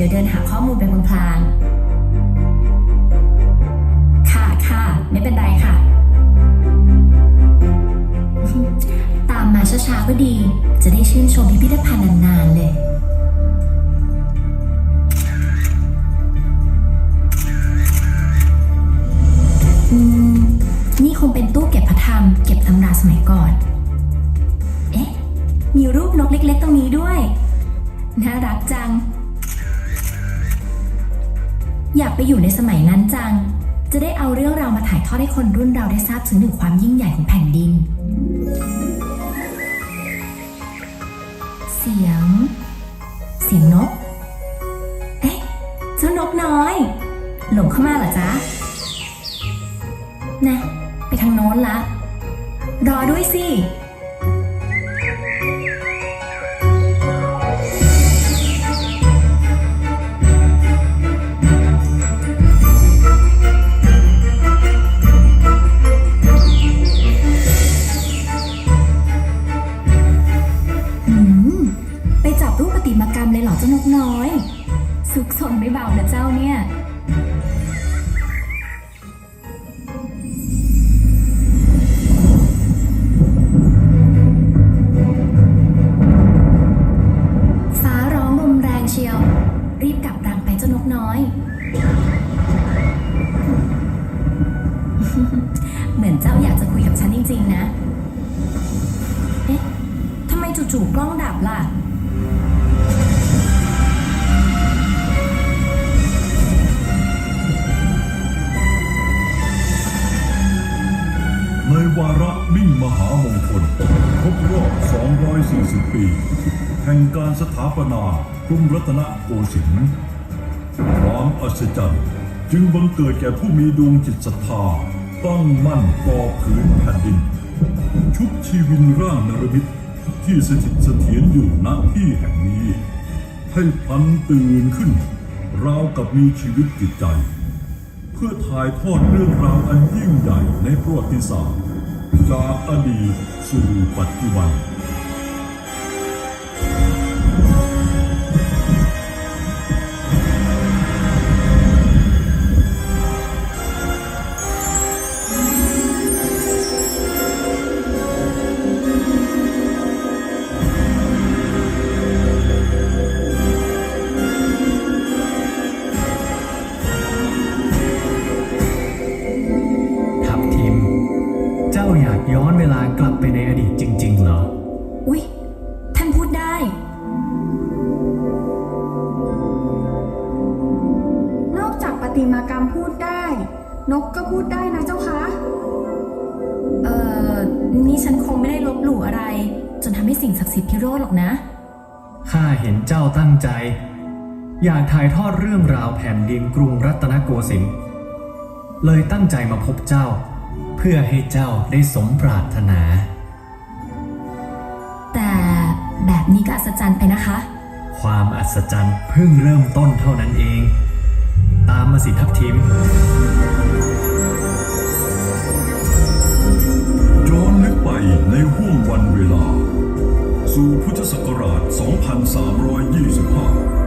เดินหาข้อมูลไปพลางๆค่ะค่ะไม่เป็นไรค่ะ ตามมาช้าๆก็ดี จะได้ชื่นชมพิพิธภัณฑ์นานๆเลยอืมนี่คงเป็นตู้เก็บพระธรรม เก็บตำราสมัยก่อน เอ๊ะ มีรูปนกเล็กๆตรงนี้ด้วย น่ารักจัง อยากไปอยู่ในสมัยนั้นจัง จะได้เอาเรื่องราวมาถ่ายทอดให้คนรุ่นเราได้ทราบถึงถึงความยิ่งใหญ่ของแผ่นดิน เสียง เสียงนก เอ๊ะ เจ้านกน้อย หลงเข้ามาเหรอจ๊ะ นะ ไปทางโน้นละ รอด้วยสิ สุขสนไม่เบานะเจ้าเนี่ย ฟ้าร้องลมแรงเชียว รีบกลับรังไปเจ้านกน้อย เหมือนเจ้าอยากจะคุยกับฉันจริง ๆ นะ เอ๊ะทำไมจู่ๆกล้องดับล่ะ วาระมิ่งมหามงคล ครบรอบ 240 ปี แห่งการสถาปนากรุงรัตนโกสินทร์ความอัศจรรย์จึงบังเกิดแก่ผู้มีดวงจิตศรัทธา ตั้งมั่นก่อผืนแผ่นดิน ชุบชีวินร่างนรมิตที่สถิตเสถียรอยู่ณที่แห่งนี้ ให้พลันตื่นขึ้น ราวกับมีชีวิตจิตใจ เพื่อถ่ายทอดเรื่องราวอันยิ่งใหญ่ในประวัติศาสตร์ จากอดีตสู่ปัจจุบัน ติมากรรมพูดได้ นกก็พูดได้นะเจ้าคะ เอ่อ นี่ฉันคงไม่ได้ลบหลู่อะไร จนทำให้สิ่งศักดิ์สิทธิ์พิโรธหรอกนะ ข้าเห็นเจ้าตั้งใจ อยากถ่ายทอดเรื่องราวแผ่นดินกรุงรัตนโกสินทร์เลยตั้งใจมาพบเจ้า เพื่อให้เจ้าได้สมปรารถนา แต่แบบนี้ก็อัศจรรย์ไปนะคะ ความอัศจรรย์เพิ่งเริ่มต้นเท่านั้นเองตามมา สีทับทิม ย้อนลึกไปในห้วงวันเวลา สู่พุทธศักราช 2325